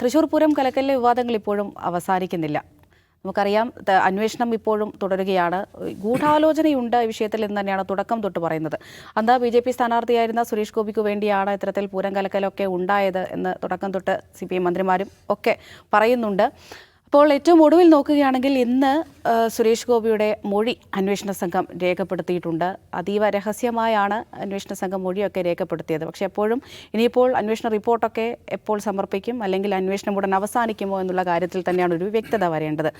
തൃശൂർ പൂരം കലക്കലിലെ വിവാദങ്ങൾ ഇപ്പോഴും അവസാനിക്കുന്നില്ല. നമുക്കറിയാം അന്വേഷണം ഇപ്പോഴും തുടരുകയാണ്. ഗൂഢാലോചനയുണ്ട് ഈ വിഷയത്തിൽ എന്ന് തന്നെയാണ് തുടക്കം തൊട്ട് പറയുന്നത്. അന്ന് ബി ജെ പി സ്ഥാനാർത്ഥിയായിരുന്ന സുരേഷ് ഗോപിക്ക് വേണ്ടിയാണ് ഇത്തരത്തിൽ പൂരം കലക്കലൊക്കെ ഉണ്ടായത് എന്ന് തുടക്കം തൊട്ട് സി പി എം മന്ത്രിമാരും ഒക്കെ പറയുന്നുണ്ട്. അപ്പോൾ ഏറ്റവും ഒടുവിൽ നോക്കുകയാണെങ്കിൽ ഇന്ന് സുരേഷ് ഗോപിയുടെ മൊഴി അന്വേഷണ സംഘം രേഖപ്പെടുത്തിയിട്ടുണ്ട്. അതീവ രഹസ്യമായാണ് അന്വേഷണ സംഘം മൊഴിയൊക്കെ രേഖപ്പെടുത്തിയത്. പക്ഷേ എപ്പോഴും ഇനിയിപ്പോൾ അന്വേഷണ റിപ്പോർട്ടൊക്കെ എപ്പോൾ സമർപ്പിക്കും അല്ലെങ്കിൽ അന്വേഷണം ഉടൻ അവസാനിക്കുമോ എന്നുള്ള കാര്യത്തിൽ തന്നെയാണ് ഒരു വ്യക്തത വരേണ്ടത്.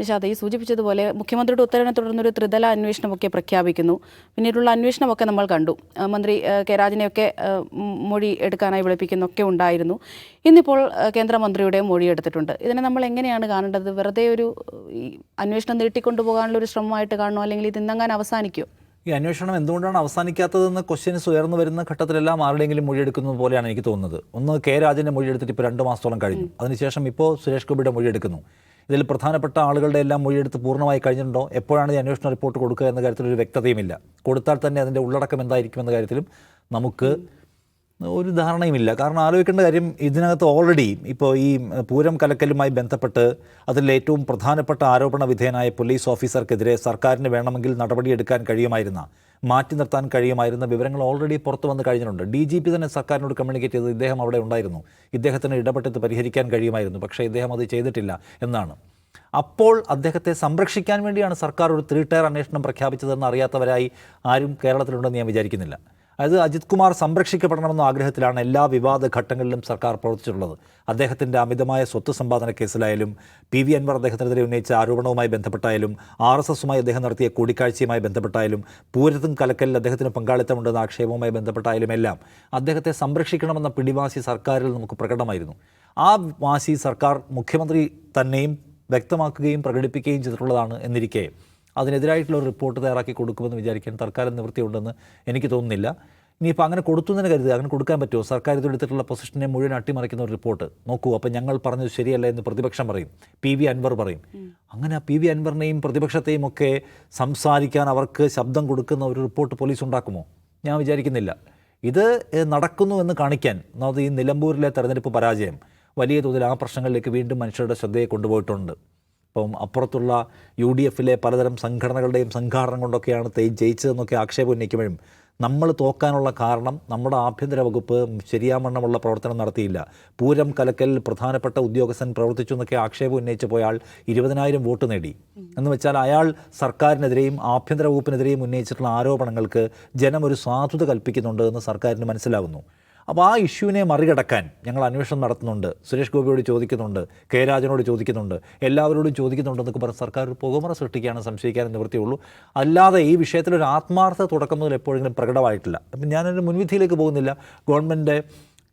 നിഷാദ് ഈ സൂചിപ്പിച്ചതുപോലെ മുഖ്യമന്ത്രിയുടെ ഉത്തരവിനെ തുടർന്നൊരു ത്രിതല അന്വേഷണമൊക്കെ പ്രഖ്യാപിക്കുന്നു. പിന്നീടുള്ള അന്വേഷണമൊക്കെ നമ്മൾ കണ്ടു. മന്ത്രി കെ രാജനെയൊക്കെ മൊഴി എടുക്കാനായി വിളിപ്പിക്കുന്നൊക്കെ ഉണ്ടായിരുന്നു. ഇന്നിപ്പോൾ കേന്ദ്രമന്ത്രിയുടെ മൊഴിയെടുത്തിട്ടുണ്ട് ഇതിനെ നമ്മൾ എങ്ങനെയാണ് കാണേണ്ടത്? വെറുതെ ഒരു അന്വേഷണം നീട്ടിക്കൊണ്ടുപോകാനുള്ള ഒരു ശ്രമമായിട്ട് കാണണോ? അല്ലെങ്കിൽ ഇത് ഇന്നങ്ങാൻ അവസാനിക്കുമോ ഈ അന്വേഷണം എന്തുകൊണ്ടാണ് അവസാനിക്കാത്തതെന്ന് ക്വസ്റ്റ്യൻസ് ഉയർന്നു വരുന്ന ഘട്ടത്തിലെല്ലാം ആരുടെയെങ്കിലും മൊഴിയെടുക്കുന്നത് പോലെയാണ് എനിക്ക് തോന്നുന്നത്. ഒന്ന് കെ രാജന്റെ മൊഴിയെടുത്തിട്ട് ഇപ്പോൾ രണ്ട് മാസത്തോളം കഴിഞ്ഞു. അതിനുശേഷം ഇപ്പോൾ സുരേഷ് ഗോപിയുടെ മൊഴിയെടുക്കുന്നു ഇതിൽ പ്രധാനപ്പെട്ട ആളുകളുടെ എല്ലാം മൊഴിയെടുത്ത് പൂർണമായി കഴിഞ്ഞിട്ടുണ്ടോ? എപ്പോഴാണ് ഈ അന്വേഷണ റിപ്പോർട്ട് കൊടുക്കുക എന്ന കാര്യത്തിൽ ഒരു വ്യക്തതയുമില്ല. കൊടുത്താൽ തന്നെ അതിന്റെ ഉള്ളടക്കം എന്തായിരിക്കും എന്ന കാര്യത്തിലും നമുക്ക് ഒരു ധാരണയുമില്ല. കാരണം ആലോചിക്കേണ്ട കാര്യം ഇതിനകത്ത് ഓൾറെഡി ഇപ്പോൾ ഈ പൂരം കലക്കലുമായി ബന്ധപ്പെട്ട് അതിൽ ഏറ്റവും പ്രധാനപ്പെട്ട ആരോപണ വിധേയനായ പോലീസ് ഓഫീസർക്കെതിരെ സർക്കാരിന് വേണമെങ്കിൽ നടപടിയെടുക്കാൻ കഴിയുമായിരുന്ന മാറ്റി നിർത്താൻ കഴിയുമായിരുന്ന വിവരങ്ങൾ ഓൾറെഡി പുറത്തു വന്ന് കഴിഞ്ഞിട്ടുണ്ട്. ഡി ജി പി തന്നെ സർക്കാരിനോട് കമ്മ്യൂണിക്കേറ്റ് ചെയ്തത് ഇദ്ദേഹം അവിടെ ഉണ്ടായിരുന്നു. ഇദ്ദേഹത്തിന് ഇടപെട്ടത് പരിഹരിക്കാൻ കഴിയുമായിരുന്നു. പക്ഷേ ഇദ്ദേഹം അത് ചെയ്തിട്ടില്ല എന്നാണ്. അപ്പോൾ അദ്ദേഹത്തെ സംരക്ഷിക്കാൻ വേണ്ടിയാണ് സർക്കാർ ഒരു ത്രീ ടയർ അന്വേഷണം പ്രഖ്യാപിച്ചതെന്ന് അറിയാത്തവരായി ആരും കേരളത്തിലുണ്ടെന്ന് ഞാൻ വിചാരിക്കുന്നില്ല. അതായത് അജിത് കുമാർ സംരക്ഷിക്കപ്പെടണമെന്ന ആഗ്രഹത്തിലാണ് എല്ലാ വിവാദ ഘട്ടങ്ങളിലും സർക്കാർ പ്രവർത്തിച്ചിട്ടുള്ളത്. അദ്ദേഹത്തിന്റെ അമിതമായ സ്വത്ത് സമ്പാദന കേസിലായാലും പി വി അൻവർ അദ്ദേഹത്തിനെതിരെ ഉന്നയിച്ച ആരോപണവുമായി ബന്ധപ്പെട്ടായാലും ആർ എസ് എസുമായി അദ്ദേഹം നടത്തിയ കൂടിക്കാഴ്ചയുമായി ബന്ധപ്പെട്ടായാലും പൂരത്തും കലക്കലിൽ അദ്ദേഹത്തിന് പങ്കാളിത്തമുണ്ടെന്ന ആക്ഷേപവുമായി ബന്ധപ്പെട്ടായാലും എല്ലാം അദ്ദേഹത്തെ സംരക്ഷിക്കണമെന്ന പിടിവാശി സർക്കാരിൽ നമുക്ക് പ്രകടമായിരുന്നു. ആ വാശി സർക്കാർ മുഖ്യമന്ത്രി തന്നെയും വ്യക്തമാക്കുകയും പ്രകടിപ്പിക്കുകയും ചെയ്തിട്ടുള്ളതാണ് എന്നിരിക്കെ. അതിനെതിരായിട്ടുള്ള ഒരു റിപ്പോർട്ട് തയ്യാറാക്കി കൊടുക്കുമെന്ന് വിചാരിക്കാൻ തൽക്കാലം നിവൃത്തിയുണ്ടെന്ന് എനിക്ക് തോന്നുന്നില്ല. ഇനിയിപ്പോൾ അങ്ങനെ കൊടുത്തു തന്നെ കരുതുക അങ്ങനെ കൊടുക്കാൻ പറ്റുമോ? സർക്കാർ ഇതെടുത്തിട്ടുള്ള പൊസിഷനെ മുഴുവൻ അട്ടിമറിക്കുന്ന ഒരു റിപ്പോർട്ട്. നോക്കൂ അപ്പോൾ ഞങ്ങൾ പറഞ്ഞത് ശരിയല്ല എന്ന് പ്രതിപക്ഷം പറയും. പി വി അൻവർ പറയും. അങ്ങനെ പി വി അൻവറിനെയും പ്രതിപക്ഷത്തെയും ഒക്കെ സംസാരിക്കാൻ അവർക്ക് ശബ്ദം കൊടുക്കുന്ന ഒരു റിപ്പോർട്ട് പോലീസ് ഉണ്ടാക്കുമോ? ഞാൻ വിചാരിക്കുന്നില്ല. ഇത് നടക്കുന്നു എന്ന് കാണിക്കാൻ അതായത് ഈ നിലമ്പൂരിലെ തെരഞ്ഞെടുപ്പ് പരാജയം വലിയ തോതിൽ ആ പ്രശ്നങ്ങളിലേക്ക് വീണ്ടും മനുഷ്യരുടെ ശ്രദ്ധയെ കൊണ്ടുപോയിട്ടുണ്ട്. ഇപ്പം അപ്പുറത്തുള്ള യു ഡി എഫിലെ പലതരം സംഘടനകളുടെയും സംഘാടനം കൊണ്ടൊക്കെയാണ് തേ ജയിച്ചതെന്നൊക്കെ ആക്ഷേപം ഉന്നയിക്കുമ്പോഴും നമ്മൾ തോക്കാനുള്ള കാരണം നമ്മുടെ ആഭ്യന്തര വകുപ്പ് ശരിയാമണ്ണമുള്ള പ്രവർത്തനം നടത്തിയില്ല. പൂരം കലക്കൽ പ്രധാനപ്പെട്ട ഉദ്യോഗസ്ഥൻ പ്രവർത്തിച്ചു എന്നൊക്കെ ആക്ഷേപം ഉന്നയിച്ച് പോയാൽ ഇരുപതിനായിരം വോട്ട് നേടി. എന്ന് വെച്ചാൽ അയാൾ സർക്കാരിനെതിരെയും ആഭ്യന്തര വകുപ്പിനെതിരെയും ഉന്നയിച്ചിട്ടുള്ള ആരോപണങ്ങൾക്ക് ജനം ഒരു സാധുത കൽപ്പിക്കുന്നുണ്ട് എന്ന് സർക്കാരിന് മനസ്സിലാവുന്നു. അപ്പോൾ ആ ഇഷ്യൂവിനെ മറികടക്കാൻ ഞങ്ങൾ അന്വേഷണം നടത്തുന്നുണ്ട്. സുരേഷ് ഗോപിയോട് ചോദിക്കുന്നുണ്ട്. കെ രാജനോട് ചോദിക്കുന്നുണ്ട്. എല്ലാവരോടും ചോദിക്കുന്നുണ്ടെന്നൊക്കെ പറഞ്ഞ് സർക്കാർ ഒരു പുകമറ സൃഷ്ടിക്കുകയാണ് സംശയിക്കാൻ നിവൃത്തിയുള്ളൂ അല്ലാതെ ഈ വിഷയത്തിൽ ഒരു ആത്മാർത്ഥ തുടക്കം മുതൽ എപ്പോഴെങ്കിലും പ്രകടമായിട്ടില്ല. അപ്പം ഞാനൊരു മുൻവിധിയിലേക്ക് പോകുന്നില്ല. ഗവൺമെന്റ്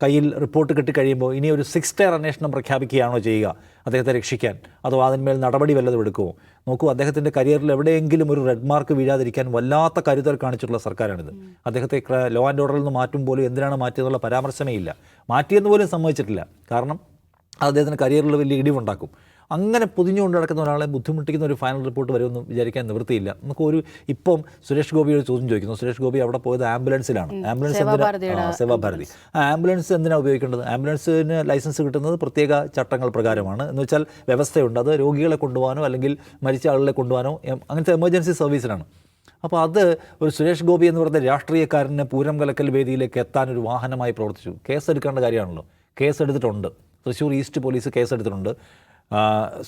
കയ്യിൽ റിപ്പോർട്ട് കിട്ടിക്കഴിയുമ്പോൾ ഇനി ഒരു സിക്സ് ടയർ അന്വേഷണം പ്രഖ്യാപിക്കുകയാണോ ചെയ്യുക? അദ്ദേഹത്തെ രക്ഷിക്കാൻ. അതോ അതിന്മേൽ നടപടി വല്ലതും എടുക്കുമോ നോക്കൂ അദ്ദേഹത്തിന്റെ കരിയറിൽ എവിടെയെങ്കിലും ഒരു റെഡ് മാർക്ക് വീഴാതിരിക്കാൻ വല്ലാത്ത കരുതൽ കാണിച്ചിട്ടുള്ള സർക്കാരാണിത്. അദ്ദേഹത്തെ ലോ ആൻഡ് ഓർഡറിൽ നിന്ന് മാറ്റും പോലും എന്തിനാണ് മാറ്റിയതെന്നുള്ള പരാമർശമേ ഇല്ല. മാറ്റിയെന്ന് പോലും സമ്മതിച്ചിട്ടില്ല. കാരണം അദ്ദേഹത്തിന്റെ കരിയറിൽ വലിയ ഇടിവുണ്ടാക്കും. അങ്ങനെ പൊതിഞ്ഞുകൊണ്ട് നടക്കുന്ന ഒരാളെ ബുദ്ധിമുട്ടിക്കുന്ന ഒരു ഫൈനൽ റിപ്പോർട്ട് വരുമെന്ന് വിചാരിക്കാൻ നിവൃത്തിയില്ല. നമുക്ക് ഒരു ഇപ്പം സുരേഷ് ഗോപിയോട് ചോദ്യം ചോദിക്കുന്നു. സുരേഷ് ഗോപി അവിടെ പോയത് ആംബുലൻസിലാണ്. ആംബുലൻസ് എന്തിനാ സേവാഭാരതി ആ ആംബുലൻസ് എന്തിനാണ് ഉപയോഗിക്കേണ്ടത്? ആംബുലൻസിന് ലൈസൻസ് കിട്ടുന്നത് പ്രത്യേക ചട്ടങ്ങൾ പ്രകാരമാണ്. എന്ന് വെച്ചാൽ വ്യവസ്ഥയുണ്ട്. അത് രോഗികളെ കൊണ്ടുപോകാനോ അല്ലെങ്കിൽ മരിച്ച ആളുകളെ കൊണ്ടുപോകാനോ അങ്ങനത്തെ എമർജൻസി സർവീസിലാണ് അപ്പോൾ അത് ഒരു സുരേഷ് ഗോപി എന്ന് പറയുന്ന രാഷ്ട്രീയക്കാരനെ പൂരം കലക്കൽ വേദിയിലേക്ക് എത്താൻ ഒരു വാഹനമായി പ്രവർത്തിച്ചു. കേസെടുക്കേണ്ട കാര്യമാണല്ലോ. കേസെടുത്തിട്ടുണ്ട്. തൃശ്ശൂർ ഈസ്റ്റ് പോലീസ് കേസെടുത്തിട്ടുണ്ട്.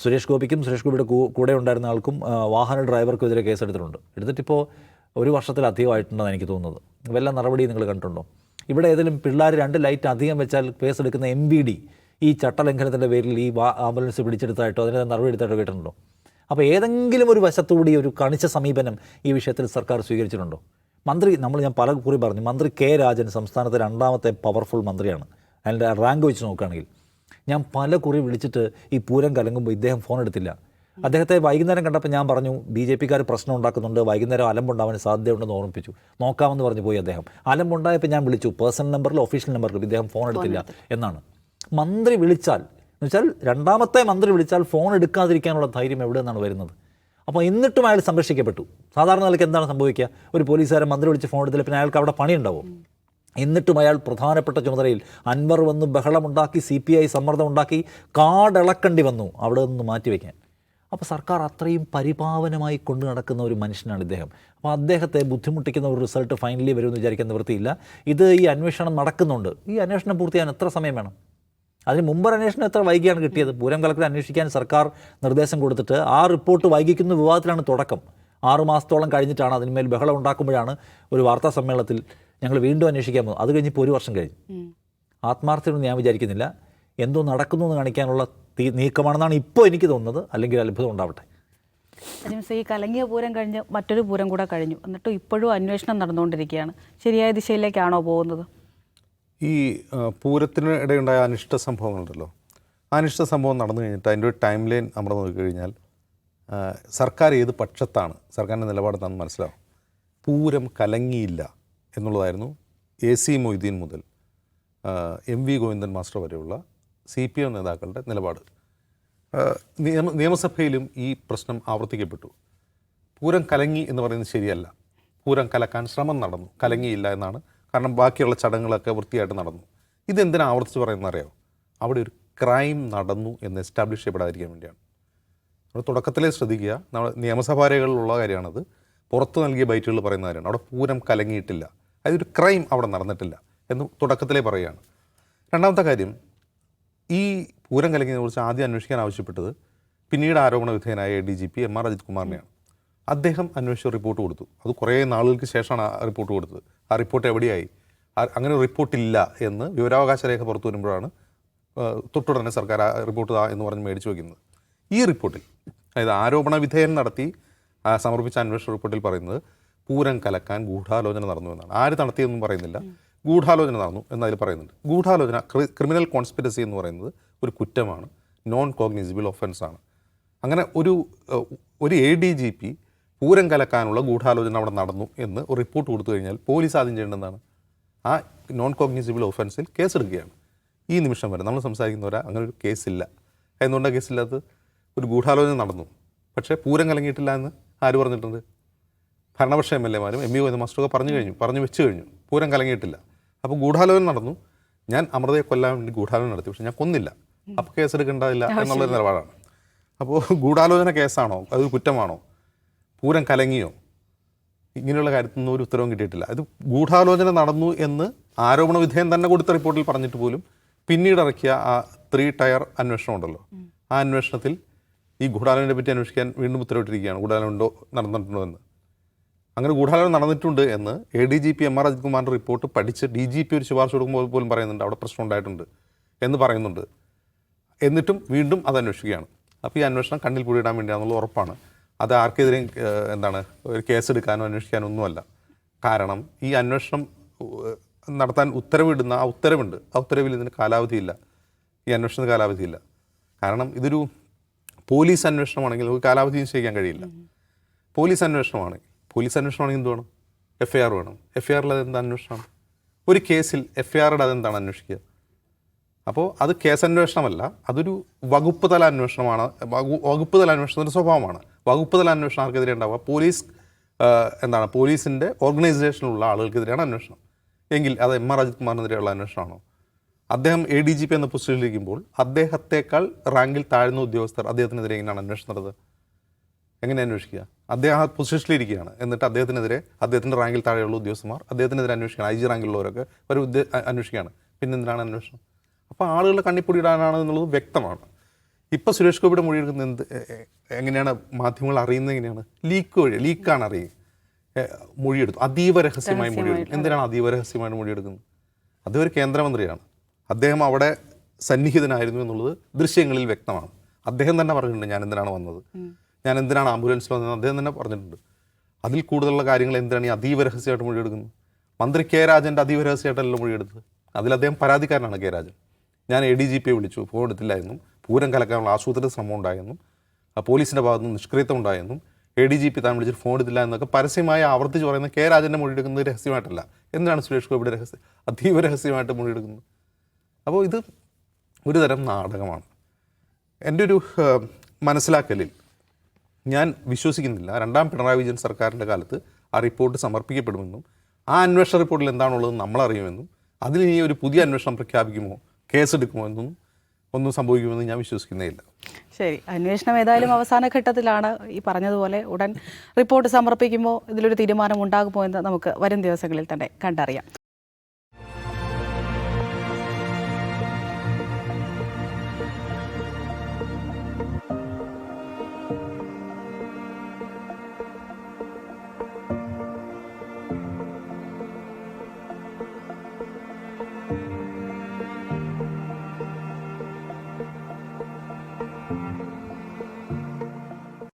സുരേഷ് ഗോപിക്കും സുരേഷ് ഗോപിയുടെ കൂടെ ഉണ്ടായിരുന്ന ആൾക്കും വാഹന ഡ്രൈവർക്കും എതിരെ കേസെടുത്തിട്ടുണ്ട്. എടുത്തിട്ടിപ്പോൾ ഒരു വർഷത്തിലധികമായിട്ടുണ്ടെന്ന് എനിക്ക് തോന്നുന്നത്. വല്ല നടപടി നിങ്ങൾ കണ്ടിട്ടുണ്ടോ? ഇവിടെ ഏതെങ്കിലും പിള്ളേർ രണ്ട് ലൈറ്റ് അധികം വെച്ചാൽ കേസെടുക്കുന്ന എം വി ഡി ഈ ചട്ടലംഘനത്തിന്റെ പേരിൽ ഈ ആംബുലൻസ് പിടിച്ചെടുത്തായിട്ടോ അതിനെ നടപടി എടുത്തായിട്ടോ കേട്ടിട്ടുണ്ടോ? അപ്പോൾ ഏതെങ്കിലും ഒരു വശത്തുകൂടി ഒരു കണിച്ച സമീപനം ഈ വിഷയത്തിൽ സർക്കാർ സ്വീകരിച്ചിട്ടുണ്ടോ? മന്ത്രി നമ്മൾ ഞാൻ പല കുറി പറഞ്ഞു മന്ത്രി കെ രാജൻ സംസ്ഥാനത്തെ രണ്ടാമത്തെ പവർഫുൾ മന്ത്രിയാണ്. അതിന്റെ റാങ്ക് വെച്ച് നോക്കുകയാണെങ്കിൽ. ഞാൻ പല കുറി വിളിച്ചിട്ട് ഈ പൂരം കലങ്ങുമ്പോൾ ഇദ്ദേഹം ഫോൺ എടുത്തില്ല. അദ്ദേഹത്തെ വൈകുന്നേരം കണ്ടപ്പോൾ ഞാൻ പറഞ്ഞു ബി ജെ പിക്കാർ പ്രശ്നം ഉണ്ടാക്കുന്നുണ്ട് വൈകുന്നേരം അലമ്പുണ്ടാവാൻ സാധ്യതയുണ്ടെന്ന് ഓർമ്മിപ്പിച്ചു. നോക്കാമെന്ന് പറഞ്ഞു പോയി അദ്ദേഹം. അലമ്പുണ്ടായപ്പോൾ ഞാൻ വിളിച്ചു പേഴ്സണൽ നമ്പറിൽ ഒഫീഷ്യൽ നമ്പറിൽ ഇദ്ദേഹം ഫോൺ എടുത്തില്ല എന്നാണ്. മന്ത്രി വിളിച്ചാൽ എന്ന് വെച്ചാൽ രണ്ടാമത്തെ മന്ത്രി വിളിച്ചാൽ ഫോൺ എടുക്കാതിരിക്കാനുള്ള ധൈര്യം എവിടെ നിന്നാണ് വരുന്നത്? അപ്പോൾ എന്നിട്ടും അയാൾ സംരക്ഷിക്കപ്പെട്ടു. സാധാരണ നിലയ്ക്ക് എന്താണ് സംഭവിക്കുക? ഒരു പോലീസുകാരൻ മന്ത്രി വിളിച്ച് ഫോൺ എടുത്തില്ല പിന്നെ അയാൾക്ക് അവിടെ പണിയുണ്ടാവും. എന്നിട്ടും അയാൾ പ്രധാനപ്പെട്ട ചുമതലയിൽ അൻവർ വന്ന് ബഹളമുണ്ടാക്കി സി പി ഐ സമ്മർദ്ദമുണ്ടാക്കി കാടിളക്കേണ്ടി വന്നു അവിടെ നിന്ന് മാറ്റിവെക്കാൻ. അപ്പോൾ സർക്കാർ അത്രയും പരിപാവനമായി കൊണ്ടു നടക്കുന്ന ഒരു മനുഷ്യനാണ് ഇദ്ദേഹം. അപ്പോൾ അദ്ദേഹത്തെ ബുദ്ധിമുട്ടിക്കുന്ന ഒരു റിസൾട്ട് ഫൈനലി വരുമെന്ന് വിചാരിക്കാൻ നിവൃത്തിയില്ല. ഇത് ഈ അന്വേഷണം നടക്കുന്നുണ്ട്. ഈ അന്വേഷണം പൂർത്തിയാൻ എത്ര സമയം വേണം? അതിന് മുമ്പ് അന്വേഷണം എത്ര വൈകിയാണ് കിട്ടിയത്? പൂരം കലക്ടറെ അന്വേഷിക്കാൻ സർക്കാർ നിർദ്ദേശം കൊടുത്തിട്ട് ആ റിപ്പോർട്ട് വൈകിക്കുന്ന വിവാദത്തിലാണ് തുടക്കം. ആറുമാസത്തോളം കഴിഞ്ഞിട്ടാണ് അതിന്മേൽ ബഹളം ഉണ്ടാക്കുമ്പോഴാണ് ഒരു വാർത്താ സമ്മേളനത്തിൽ ഞങ്ങൾ വീണ്ടും അന്വേഷിക്കാൻ പോകുന്നു. അത് കഴിഞ്ഞ് ഇപ്പോൾ ഒരു വർഷം കഴിഞ്ഞു. ആത്മാർത്ഥമെന്ന് ഞാൻ വിചാരിക്കുന്നില്ല. എന്തോ നടക്കുന്നു എന്ന് കാണിക്കാനുള്ള തീ- നീക്കമാണെന്നാണ് ഇപ്പോൾ എനിക്ക് തോന്നുന്നത്. അല്ലെങ്കിൽ അത്ഭുതം ഉണ്ടാവട്ടെ. അജിംസ് ഈ കലങ്ങിയ പൂരം കഴിഞ്ഞ് മറ്റൊരു പൂരം കൂടെ കഴിഞ്ഞു. എന്നിട്ടും ഇപ്പോഴും അന്വേഷണം നടന്നുകൊണ്ടിരിക്കുകയാണ്. ശരിയായ ദിശയിലേക്കാണോ പോകുന്നത്? ഈ പൂരത്തിന് ഇടയുണ്ടായ അനിഷ്ട സംഭവങ്ങളുണ്ടല്ലോ. അനിഷ്ട സംഭവം നടന്നു കഴിഞ്ഞിട്ട് അതിന്റെ ഒരു ടൈം ലൈൻ നമ്മൾ നോക്കിക്കഴിഞ്ഞാൽ സർക്കാർ ഏത് പക്ഷത്താണ് സർക്കാരിന്റെ നിലപാടെന്താണെന്ന് മനസ്സിലാവും. പൂരം കലങ്ങിയില്ല. എന്നുള്ളതായിരുന്നു എ സി മൊയ്തീൻ മുതൽ എം വി ഗോവിന്ദൻ മാസ്റ്റർ വരെയുള്ള സി പി എം നേതാക്കളുടെ നിലപാട്. നിയമ നിയമസഭയിലും ഈ പ്രശ്നം ആവർത്തിക്കപ്പെട്ടു. പൂരം കലങ്ങി എന്ന് പറയുന്നത് ശരിയല്ല. പൂരം കലക്കാൻ ശ്രമം നടന്നു. കലങ്ങിയില്ല എന്നാണ്. കാരണം ബാക്കിയുള്ള ചടങ്ങുകളൊക്കെ വൃത്തിയായിട്ട് നടന്നു. ഇതെന്തിനാ ആവർത്തിച്ച് പറയുന്നത് അറിയാമോ അവിടെ ഒരു ക്രൈം നടന്നു എന്ന് എസ്റ്റാബ്ലിഷ് ചെയ്യപ്പെടാതിരിക്കാൻ വേണ്ടിയാണ്. നമ്മൾ തുടക്കത്തിലേ ശ്രദ്ധിക്കുക. നമ്മൾ നിയമസഭാരേഖകളിലുള്ള കാര്യമാണത്. പുറത്ത് നൽകിയ ബൈറ്റുകൾ പറയുന്ന കാര്യമാണ്. അവിടെ പൂരം കലങ്ങിയിട്ടില്ല. അതൊരു ക്രൈം അവിടെ നടന്നിട്ടില്ല എന്ന് തുടക്കത്തിലേ പറയുകയാണ്. രണ്ടാമത്തെ കാര്യം ഈ പൂരം കലങ്ങിയതിനെ കുറിച്ച് ആദ്യം അന്വേഷിക്കാൻ ആവശ്യപ്പെട്ടത് പിന്നീട് ആരോപണ വിധേയനായ D G P M R Ajith കുമാറിനെയാണ് അദ്ദേഹം അന്വേഷിച്ച റിപ്പോർട്ട് കൊടുത്തു. അത് കുറേ നാളുകൾക്ക് ശേഷമാണ് ആ റിപ്പോർട്ട് കൊടുത്തത്. ആ റിപ്പോർട്ട് എവിടെയായി? അങ്ങനെ റിപ്പോർട്ടില്ല എന്ന് വിവരാവകാശ രേഖ പുറത്തു വരുമ്പോഴാണ് തൊട്ടുടനെ സർക്കാർ ആ റിപ്പോർട്ട് എന്ന് പറഞ്ഞ് മേടിച്ചു വയ്ക്കുന്നത് ഈ റിപ്പോർട്ടിൽ അതായത് ആരോപണ വിധേയൻ നടത്തി സമർപ്പിച്ച അന്വേഷണ റിപ്പോർട്ടിൽ പറയുന്നത് പൂരം കലക്കാൻ ഗൂഢാലോചന നടന്നു എന്നാണ്. ആര് നടത്തിയെന്നും പറയുന്നില്ല. ഗൂഢാലോചന നടന്നു എന്നതിൽ പറയുന്നുണ്ട്. ഗൂഢാലോചന ക്രിമിനൽ കോൺസ്പിറസി എന്ന് പറയുന്നത് ഒരു കുറ്റമാണ്. നോൺ കോഗ്നിസിബിൾ ഒഫൻസ് ആണ്. അങ്ങനെ ഒരു ഒരു A D G P Pooram കലക്കാനുള്ള ഗൂഢാലോചന അവിടെ നടന്നു എന്ന് ഒരു റിപ്പോർട്ട് കൊടുത്തു കഴിഞ്ഞാൽ പോലീസ് ആദ്യം ചെയ്യേണ്ടതാണ് ആ നോൺ കോഗ്നിസിബിൾ ഒഫൻസിൽ കേസെടുക്കുകയാണ്. ഈ നിമിഷം വരെ നമ്മൾ സംസാരിക്കുന്നവരാ അങ്ങനെ ഒരു കേസില്ല. എന്തുകൊണ്ടാണ് കേസില്ലാത്തത്? ഒരു ഗൂഢാലോചന നടന്നു. പക്ഷേ പൂരം കലങ്ങിയിട്ടില്ല എന്ന് ആര് പറഞ്ഞിട്ടുണ്ട്? ഭരണപക്ഷ എം എൽ എമാരും എം ഇ ഗോവിന്ദ മാസ്റ്ററൊക്കെ പറഞ്ഞു കഴിഞ്ഞു. പറഞ്ഞു വെച്ച് കഴിഞ്ഞു. പൂരം കലങ്ങിയിട്ടില്ല. അപ്പോൾ ഗൂഢാലോചന നടന്നു. ഞാൻ അമൃതയെ കൊല്ലാൻ വേണ്ടി ഗൂഢാലോചന നടത്തി. പക്ഷേ ഞാൻ കൊന്നില്ല. അപ്പോൾ കേസെടുക്കേണ്ടതില്ല എന്നുള്ളൊരു നിലപാടാണ്. അപ്പോൾ ഗൂഢാലോചന കേസാണോ? അത് കുറ്റമാണോ? പൂരം കലങ്ങിയോ? ഇങ്ങനെയുള്ള കാര്യത്തിനൊന്നും ഒരു ഉത്തരവും കിട്ടിയിട്ടില്ല. അത് ഗൂഢാലോചന നടന്നു എന്ന് ആരോപണ വിധേയം തന്നെ കൊടുത്ത റിപ്പോർട്ടിൽ പറഞ്ഞിട്ട് പോലും പിന്നീട് ഇറക്കിയ ആ ത്രീ ടയർ അന്വേഷണം ഉണ്ടല്ലോ. ആ അന്വേഷണത്തിൽ ഈ ഗൂഢാലോചനയെ പറ്റി അന്വേഷിക്കാൻ വീണ്ടും ഉത്തരവിട്ടിരിക്കുകയാണ്. ഗൂഢാലോചന ഉണ്ടോ നടന്നിട്ടുണ്ടോ എന്ന്. അങ്ങനെ ഗൂഢാലോചന നടന്നിട്ടുണ്ട് എന്ന് A D G P M R Ajith കുമാറിന്റെ റിപ്പോർട്ട് പഠിച്ച് ഡി ജി പി ഒരു ശുപാർശ കൊടുക്കുമ്പോൾ പോലും പറയുന്നുണ്ട്. അവിടെ പ്രശ്നം ഉണ്ടായിട്ടുണ്ട് എന്ന് പറയുന്നുണ്ട്. എന്നിട്ടും വീണ്ടും അത് അന്വേഷിക്കുകയാണ്. അപ്പോൾ ഈ അന്വേഷണം കണ്ണിൽ പൂടിയിടാൻ വേണ്ടിയാണെന്നുള്ള ഉറപ്പാണ്. അത് ആർക്കെതിരെയും എന്താണ് ഒരു കേസെടുക്കാനോ അന്വേഷിക്കാനോ ഒന്നുമല്ല. കാരണം ഈ അന്വേഷണം നടത്താൻ ഉത്തരവിടുന്ന ആ ഉത്തരവുണ്ട്. ആ ഉത്തരവിൽ ഇതിന് കാലാവധിയില്ല. ഈ അന്വേഷണത്തിന് കാലാവധിയില്ല. കാരണം ഇതൊരു പോലീസ് അന്വേഷണമാണെങ്കിൽ നമുക്ക് കാലാവധി നിശ്ചയിക്കാൻ കഴിയില്ല. പോലീസ് അന്വേഷണമാണെങ്കിൽ പോലീസ് അന്വേഷണമാണെങ്കിൽ എന്ത് വേണം? എഫ് ഐ ആർ വേണം. എഫ് ഐ ആറിൽ അതെന്ത് അന്വേഷണം? ഒരു കേസിൽ എഫ് ഐ ആറിൽ അതെന്താണ് അന്വേഷിക്കുക? അപ്പോൾ അത് കേസ് അന്വേഷണമല്ല അതൊരു വകുപ്പ് തല അന്വേഷണമാണ് വകു- വകുപ്പ് തല അന്വേഷണത്തിന്റെ സ്വഭാവമാണ്. വകുപ്പ് തല അന്വേഷണം ആർക്കെതിരെ ഉണ്ടാവുക? പോലീസ് എന്താണ് പോലീസിന്റെ ഓർഗനൈസേഷനിലുള്ള ആളുകൾക്കെതിരെയാണ് അന്വേഷണം. എങ്കിൽ അത് എം ആർ അജിത് കുമാറിനെതിരെയുള്ള അന്വേഷണമാണോ? അദ്ദേഹം എ ഡി ജി പി എന്ന പൊസിഷനിലിരിക്കുമ്പോൾ അദ്ദേഹത്തെക്കാൾ റാങ്കിൽ താഴ്ന്ന ഉദ്യോഗസ്ഥർ അദ്ദേഹത്തിനെതിരെ എങ്ങനെയാണ് അന്വേഷണം നടത്തുക? എങ്ങനെ അന്വേഷിക്കുക? അദ്ദേഹം ആ പൊസിഷനിലിരിക്കുകയാണ് എന്നിട്ട് അദ്ദേഹത്തിനെതിരെ അദ്ദേഹത്തിന്റെ റാങ്കിൽ താഴെയുള്ള ഉദ്യോഗസ്ഥന്മാർ അദ്ദേഹത്തിനെതിരെ അന്വേഷിക്കുകയാണ്. ഐ ജി റാങ്കിലുള്ളവരൊക്കെ ഒരു ഉദ്ദേ അന്വേഷിക്കുകയാണ്. പിന്നെ എന്തിനാണ് അന്വേഷണം? അപ്പോൾ ആളുകൾ കണ്ണിപ്പൊടിയിടാനാണ് എന്നുള്ളത് വ്യക്തമാണ്. ഇപ്പോൾ സുരേഷ് ഗോപിയുടെ മൊഴിയെടുക്കുന്നത് എന്ത്? എങ്ങനെയാണ് മാധ്യമങ്ങൾ അറിയുന്നത് എങ്ങനെയാണ്? ലീക്ക് വഴി ലീക്കാണ് അറിയുക മൊഴിയെടുത്തു അതീവ രഹസ്യമായി മൊഴിയെടുക്കും എന്തിനാണ് അതീവ രഹസ്യമായി മൊഴിയെടുക്കുന്നത്? അദ്ദേഹം ഒരു കേന്ദ്രമന്ത്രിയാണ്. അദ്ദേഹം അവിടെ സന്നിഹിതനായിരുന്നു എന്നുള്ളത് ദൃശ്യങ്ങളിൽ വ്യക്തമാണ്. അദ്ദേഹം തന്നെ പറഞ്ഞിട്ടുണ്ട് ഞാൻ എന്തിനാണ് വന്നത്? ഞാൻ എന്തിനാണ് ആംബുലൻസിൽ വന്നത് അദ്ദേഹം തന്നെ പറഞ്ഞിട്ടുണ്ട്. അതിൽ കൂടുതലുള്ള കാര്യങ്ങൾ എന്തിനാണ് ഈ അതീവ രഹസ്യമായിട്ട് മൊഴിയെടുക്കുന്നത്? മന്ത്രി കെ രാജന്റെ അതീവ രഹസ്യമായിട്ടല്ലോ മൊഴിയെടുത്തത്? അതിൽ അദ്ദേഹം പരാതിക്കാരനാണ് കെ രാജൻ. ഞാൻ എ ഡി ജി പിയെ വിളിച്ചു ഫോൺ എടുത്തില്ലായെന്നും പൂരം കലക്കാനുള്ള ആസൂത്രിത ശ്രമം ഉണ്ടായെന്നും പോലീസിന്റെ ഭാഗത്തു നിന്ന് നിഷ്ക്രിയത്വം ഉണ്ടായെന്നും എ ഡി ജി പി താൻ വിളിച്ചിട്ട് ഫോൺ എടുത്തില്ല എന്നൊക്കെ പരസ്യമായി ആവർത്തിച്ച് പറയുന്ന കെ രാജന്റെ മൊഴിയെടുക്കുന്നത് രഹസ്യമായിട്ടല്ല. എന്താണ് സുരേഷ് ഗോപിയുടെ രഹസ്യം? അതീവ രഹസ്യമായിട്ട് മൊഴിയെടുക്കുന്നത് അപ്പോൾ ഇത് ഒരു തരം നാടകമാണ്. എന്റെ ഒരു മനസ്സിലാക്കലിൽ ഞാൻ വിശ്വസിക്കുന്നില്ല. രണ്ടാം പിണറായി വിജയൻ സർക്കാരിന്റെ കാലത്ത് ആ റിപ്പോർട്ട് സമർപ്പിക്കപ്പെടുമെന്നും ആ അന്വേഷണ റിപ്പോർട്ടിൽ എന്താണുള്ളത് നമ്മളറിയുമെന്നും അതിൽ ഇനി ഒരു പുതിയ അന്വേഷണം പ്രഖ്യാപിക്കുമോ കേസെടുക്കുമോ എന്നും ഒന്നും സംഭവിക്കുമെന്ന് ഞാൻ വിശ്വസിക്കുന്നേയില്ല ശരി. അന്വേഷണം ഏതായാലും അവസാന ഘട്ടത്തിലാണ്. ഈ പറഞ്ഞതുപോലെ ഉടൻ റിപ്പോർട്ട് സമർപ്പിക്കുമ്പോൾ ഇതിലൊരു തീരുമാനം ഉണ്ടാകുമോ എന്ന് നമുക്ക് വരും ദിവസങ്ങളിൽ തന്നെ കണ്ടറിയാം.